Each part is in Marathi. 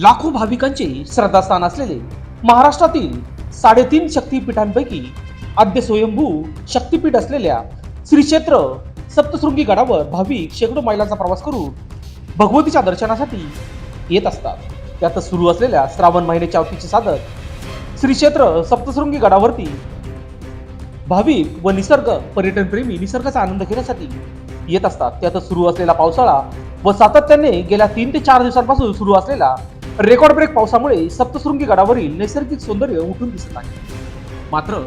लाखो भाविकांचे श्रद्धास्थान असलेले महाराष्ट्रातील साडेतीन शक्तीपीठांपैकी आद्य स्वयंभू शक्तीपीठ असलेल्या श्री क्षेत्र सप्तशृंगी गडावर भाविक शेकडो मैलांचा प्रवास करून भगवतीच्या दर्शनासाठी येत असतात. त्यातच सुरू असलेल्या श्रावण महिन्याच्या अवतीचे साधक श्री क्षेत्र सप्तशृंगी गडावरती भाविक व निसर्ग पर्यटनप्रेमी निसर्गाचा आनंद घेण्यासाठी येत असतात. त्यातच सुरू असलेला पावसाळा व सातत्याने गेल्या तीन ते चार दिवसांपासून सुरू असलेला रेकॉर्ड ब्रेक पावसामुळे सप्तशृंगी गडावरील नैसर्गिक सौंदर्य उठून दिसत आहे. मात्र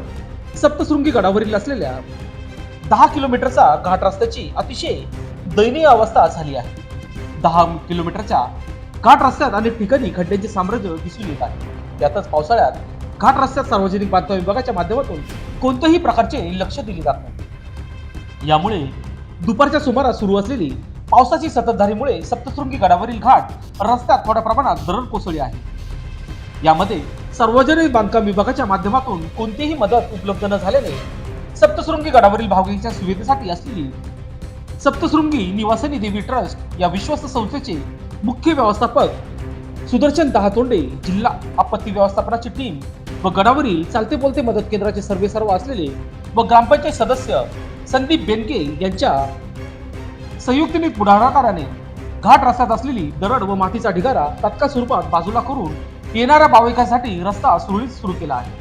सप्तशृंगी गडावरील असलेल्या दहा किलोमीटरचा घाट रस्त्याची अतिशय दयनीय अवस्था झाली आहे. दहा किलोमीटरच्या घाट रस्त्यात अनेक ठिकाणी खड्ड्यांचे साम्राज्य दिसून येत आहे. त्यातच पावसाळ्यात घाट रस्त्यात सार्वजनिक बांधकाम विभागाच्या माध्यमातून कोणत्याही प्रकारचे लक्ष दिले जात नाही. यामुळे दुपारच्या सुमारास सुरू असलेली पावसाची सततधारीमुळे सप्तशृंगी गडावरील घाट रस्त्यात थोड्या प्रमाणात दरड कोसळली आहे. यामध्ये सार्वजनिक बांधकाम विभागाच्या माध्यमातून कोणतीही मदत उपलब्ध न झाल्याने सप्तशृंगी गडावरील भाविकांच्या सुविधेसाठी असलेली सप्तशृंगी निवासिनी देवी ट्रस्ट या विश्वस्त संस्थेचे मुख्य व्यवस्थापक सुदर्शन दहातोंडे जिल्हा आपत्ती व्यवस्थापनाची टीम व गडावरील चालते बोलते मदत केंद्राचे सर्वे सर्व असलेले व ग्रामपंचायत सदस्य संदीप बेनके यांच्या संयुक्तीने पुढाकाराने घाट रस्त्यात असलेली दरड व मातीचा ढिगारा तत्काळ स्वरूपात बाजूला करून येणाऱ्या भाविकांसाठी रस्ता सुरळीत सुरू केला आहे.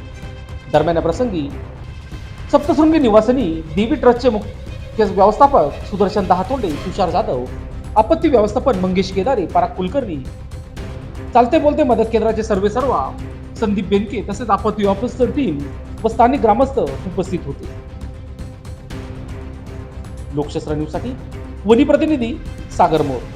दरम्यान प्रसंगी सप्तशृंगी निवासिनी देवी ट्रस्टचे मुख्य व्यवस्थापक सुदर्शन दहातोंडे तुषार जाधव आपत्ती व्यवस्थापन मंगेश केदारे पराग कुलकर्णी चालते बोलते मदत केंद्राचे सर्वे सर्वा संदीप बेनके तसेच आपत्ती ऑफिसर टीम व स्थानिक ग्रामस्थ उपस्थित होते. लोकशास्त्र न्यूजसाठी वनी प्रतिनिधी सागर मोर.